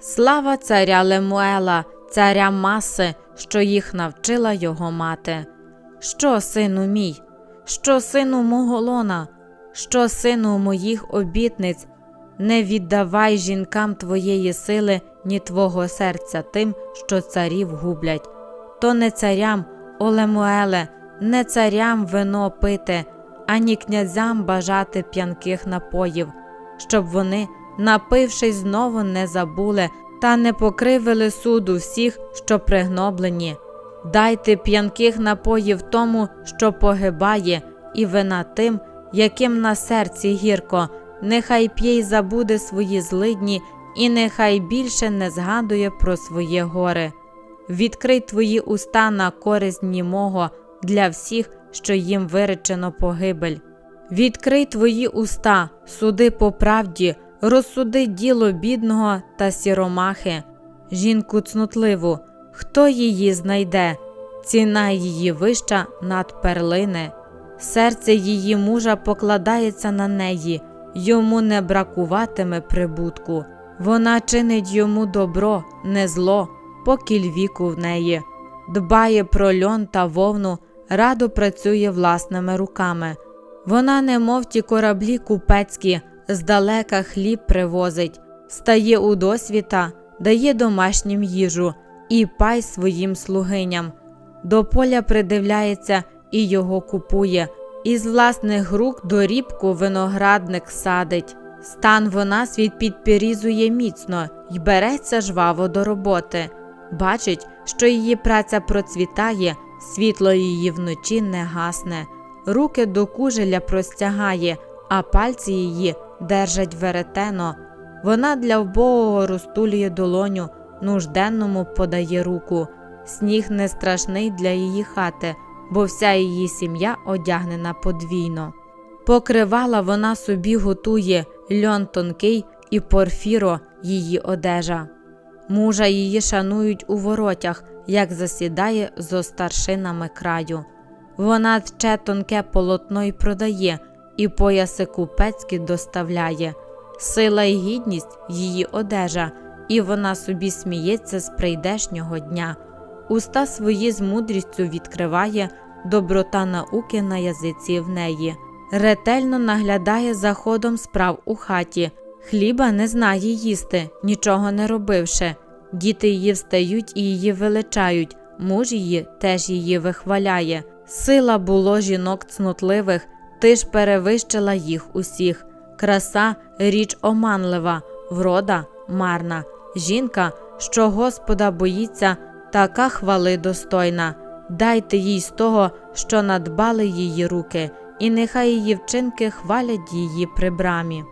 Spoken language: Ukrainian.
Слава царя Лемуела, царя маси, що їх навчила його мати. Що, сину мій, що сину мого лона, що сину моїх обітниць, не віддавай жінкам твоєї сили, ні твого серця тим, що царів гублять. То не царям, о Лемуеле, не царям вино пити, ані князям бажати п'янких напоїв, щоб вони, напившись, знову не забули та не покривили суду всіх, що пригноблені. Дайте п'янких напоїв тому, що погибає, і вина тим, яким на серці гірко, нехай п'є й забуде свої злидні, і нехай більше не згадує про своє горе. Відкрий твої уста на користь німого для всіх, що їм виречено погибель. Відкрий твої уста, суди по правді, розсуди діло бідного та сіромахи, жінку цнутливу, хто її знайде, ціна її вища над перлини, серце її мужа покладається на неї, йому не бракуватиме прибутку. Вона чинить йому добро, не зло, покіль віку в неї, дбає про льон та вовну, радо працює власними руками. Вона, немов ті кораблі купецькі, здалека хліб привозить, стає у досвіта, дає домашнім їжу і пай своїм слугиням. До поля придивляється і його купує, із власних рук дорібку виноградник садить. Стан вона свій підпірізує міцно й береться жваво до роботи. Бачить, що її праця процвітає, світло її вночі не гасне, руки до кужеля простягає, а пальці її держать веретено. Вона для вбогого розтулює долоню, нужденному подає руку. Сніг не страшний для її хати, бо вся її сім'я одягнена подвійно. Покривала вона собі готує льон тонкий і порфіро її одежа. Мужа її шанують у воротях, як засідає зо старшинами краю. Вона тче тонке полотно й продає, і пояси купецькі доставляє. Сила й гідність її одежа, і вона собі сміється з прийдешнього дня. Уста свої з мудрістю відкриває, доброта науки на язиці в неї. Ретельно наглядає за ходом справ у хаті, хліба не знає їсти, нічого не робивши. Діти її встають і її величають, муж її теж її вихваляє. Сила було жінок цнутливих, ти ж перевищила їх усіх. Краса річ оманлива, врода марна. Жінка, що Господа боїться, така хвали достойна. Дайте їй з того, що надбали її руки, і нехай її вчинки хвалять її при брамі.